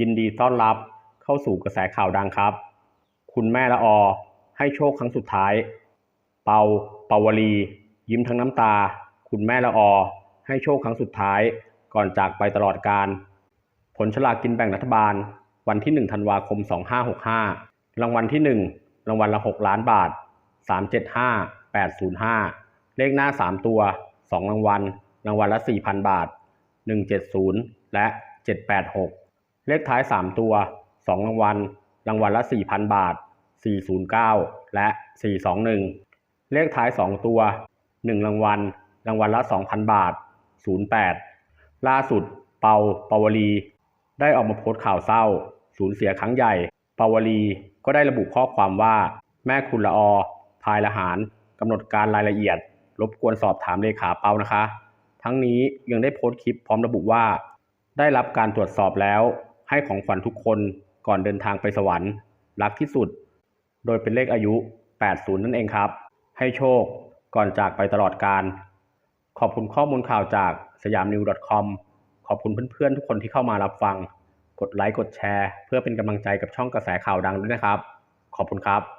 ยินดีต้อนรับเข้าสู่กระแสข่าวดังครับ คุณแม่ละออ ให้โชคครั้งสุดท้าย เปาเปาวลี ยิ้มทั้งน้ำตา คุณแม่ละออ ให้โชคครั้งสุดท้าย ก่อนจากไปตลอดการ ผลฉลากกินแบ่งรัฐบาล วันที่ 1 ธันวาคม 2565 รางวัลที่ 1 รางวัลละ 6 ล้านบาท 375 805 เลขหน้า 3 ตัว 2 รางวัล รางวัลละ 4,000 บาท 170 และ 786 เลขท้าย 3 ตัว 2 รางวัล รางวัลละ 4,000 บาท 409 และ 421 เลขท้าย 2 ตัว 1 รางวัล รางวัลละ 2,000 บาท 08 ล่าสุด เปาปาวลี ได้ออกมาโพสต์ข่าวเศร้า สูญเสียครั้งใหญ่ปาวลีก็ได้ระบุข้อความว่า แม่คุณละออพายละหารกำหนดการรายละเอียด รบกวนสอบถามเลขาเปานะคะ ทั้งนี้ยังได้โพสต์คลิปพร้อมระบุว่า ได้รับการตรวจสอบแล้ว ให้ของขวัญทุกคนก่อนเดินทางไปสวรรค์ รักที่สุด โดยเป็นเลขอายุ 80 นั่นเองครับ ให้โชคก่อนจากไปตลอดการ ขอบคุณข้อมูลข่าวจากสยามนิว .com ขอบคุณเพื่อนๆ ทุกคนที่เข้ามารับฟัง กดไลค์ กดแชร์ เพื่อเป็นกำลังใจกับช่องกระแสข่าวดังด้วยนะครับ ขอบคุณครับ